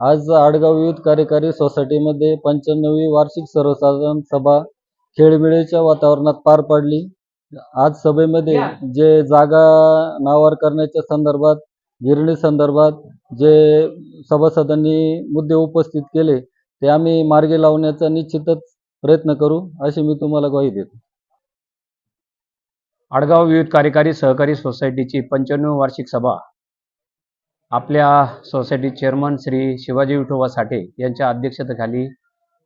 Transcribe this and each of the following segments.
आज आडगाव युथ कार्यकारी सोसायटीमध्ये पंच्याण्णवी वार्षिक सर्वसाधारण सभा खेळीमेळीच्या वातावरणात पार पडली. आज सभेमध्ये जे जागा नावार करण्याच्या संदर्भात गिरणी संदर्भात जे सभासदांनी मुद्दे उपस्थित केले ते आम्ही मार्गी लावण्याचा निश्चितच प्रयत्न करू अशी मी तुम्हाला ग्वाही देतो. आडगाव विविध कार्यकारी सहकारी सोसायटीची पंच्याण्णव वार्षिक सभा आपल्या सोसायटी चेअरमन श्री शिवाजी विठोबा साठे यांच्या अध्यक्षतेखाली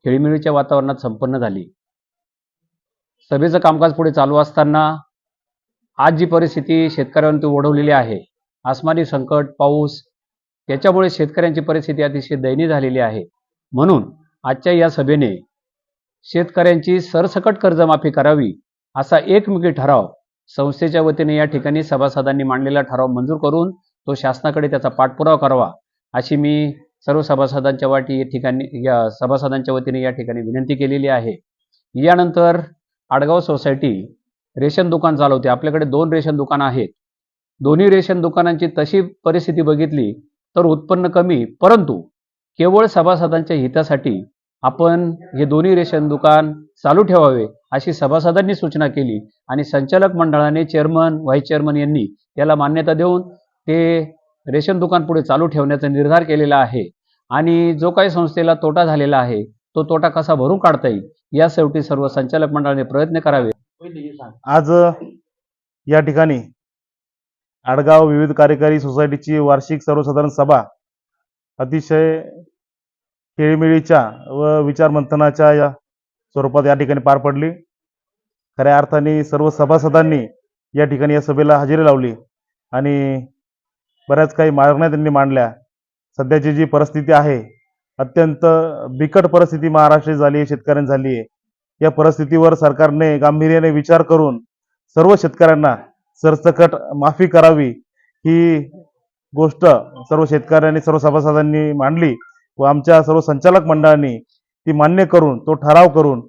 खेळीमेळीच्या वातावरणात संपन्न झाली. सभेचं कामकाज पुढे चालू असताना आज जी परिस्थिती शेतकऱ्यांवरती ओढवलेली आहे आसमानी संकट पाऊस याच्यामुळे शेतकऱ्यांची परिस्थिती अतिशय दयनीय झालेली आहे. म्हणून आजच्या या सभेने शेतकऱ्यांची सरसकट कर्जमाफी करावी असा एकमुखी ठराव संस्थेच्या वतीने या ठिकाणी सभासदांनी मांडलेला ठराव मंजूर करून तो शासनाकडे त्याचा पाठपुरावा करावा अशी मी सर्व सभासदांच्या वाटी या ठिकाणी या सभासदांच्या वतीने या ठिकाणी विनंती केलेली आहे. यानंतर आडगाव सोसायटी रेशन दुकान चालवते. आपल्याकडे दोन रेशन दुकानं आहेत. दोन्ही रेशन दुकानांची तशी परिस्थिती बघितली तर उत्पन्न कमी परंतु केवळ सभासदांच्या हितासाठी आपण हे दोन्ही रेशन दुकान चालू ठेवावे अशी सभासदांनी सूचना केली. आणि संचालक मंडळाने चेअरमन व्हाईस चेअरमन यांनी याला मान्यता देऊन ते रेशन दुकान पुढे चालू ठेवण्याचा निर्धार केलेला आहे आणि जो काही संस्थेला तोटा झालेला आहे तो तोटा कसा भरून काढता येईल या शेवटी सर्व संचालक मंडळाने प्रयत्न करावे. आज या ठिकाणी आडगाव विविध कार्यकारी सोसायटीची वार्षिक सर्वसाधारण सभा अतिशय खेळीमेळीच्या व विचारमंथनाच्या या स्वरूपात या ठिकाणी पार पडली. खऱ्या अर्थाने सर्व सभासदांनी या ठिकाणी या सभेला हजेरी लावली आणि बऱ्याच काही मागण्या त्यांनी मांडल्या. सध्याची जी परिस्थिती आहे अत्यंत बिकट परिस्थिती महाराष्ट्र झाली आहे शेतकऱ्यांनी झाली आहे. या परिस्थितीवर सरकारने गांभीर्याने विचार करून सर्व शेतकऱ्यांना सरसकट माफी करावी ही गोष्ट सर्व शेतकऱ्यांनी सर्व सभासदांनी मांडली व आमच्या सर्व संचालक मंडळांनी ती मान्य करून तो ठराव करून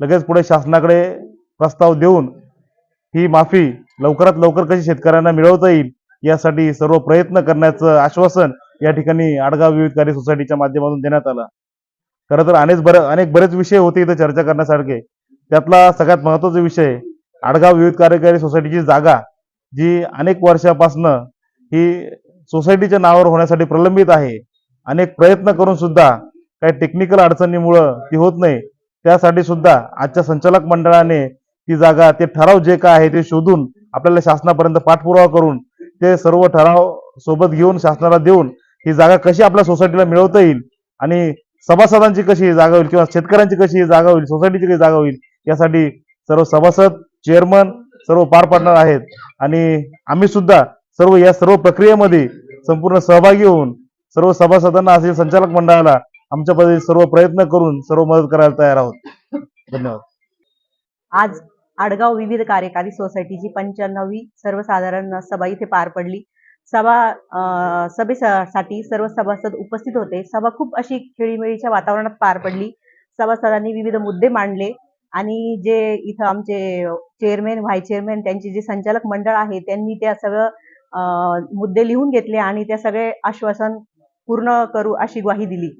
लगेच पुढे शासनाकडे प्रस्ताव देऊन ही माफी लवकरात लवकर कशी शेतकऱ्यांना मिळवता येईल यासाठी सर्व प्रयत्न करण्याचं आश्वासन या ठिकाणी आडगाव विविध कार्य सोसायटीच्या माध्यमातून देण्यात आलं. खरं तर अनेक बरे अनेक बरेच विषय होते इथं चर्चा करण्यासारखे. त्यातला सगळ्यात महत्त्वाचा विषय आडगाव विविध कार्यकारी सोसायटीची जागा जी अनेक वर्षापासनं ही सोसायटीच्या नावावर होण्यासाठी प्रलंबित आहे. अनेक प्रयत्न करून सुद्धा काही टेक्निकल अडचणीमुळं ती होत नाही. त्यासाठी सुद्धा आजच्या संचालक मंडळाने ती जागा ते ठराव जे काय आहे ते शोधून आपल्याला शासनापर्यंत पाठपुरावा करून ते सर्व ठराव सोबत घेऊन शासनाला देऊन ही जागा कशी आपल्या सोसायटीला मिळवता येईल आणि सभासदांची कशी ही जागा होईल किंवा शेतकऱ्यांची कशी ही जागा होईल सोसायटीची कशी जागा होईल यासाठी सर्व सभासद चेअरमन सर्व पार पाडणार आहेत. आणि आम्ही सुद्धा सर्व या सर्व प्रक्रियेमध्ये संपूर्ण सहभागी होऊन सर्व सभासदांना असे संचालक मंडळाला आमच्या पद्धतीने सर्व प्रयत्न करून सर्व मदत करायला तयार आहोत. धन्यवाद. आज आडगाव विविध कार्यकारी सोसायटीची पंच्याण्णवी सर्वसाधारण सभा इथे पार पडली. सभा सभेसाठी सर्व सभासद उपस्थित होते. सभा खूप अशी खेळीमेळीच्या वातावरणात पार पडली. सभासदांनी विविध मुद्दे मांडले आणि जे इथं आमचे चेअरमॅन व्हाय चेअरमॅन त्यांचे जे संचालक मंडळ आहे त्यांनी त्या सगळं मुद्दे लिहून घेतले आणि त्या सगळे आश्वासन पूर्ण करू अशी ग्वाही दिली.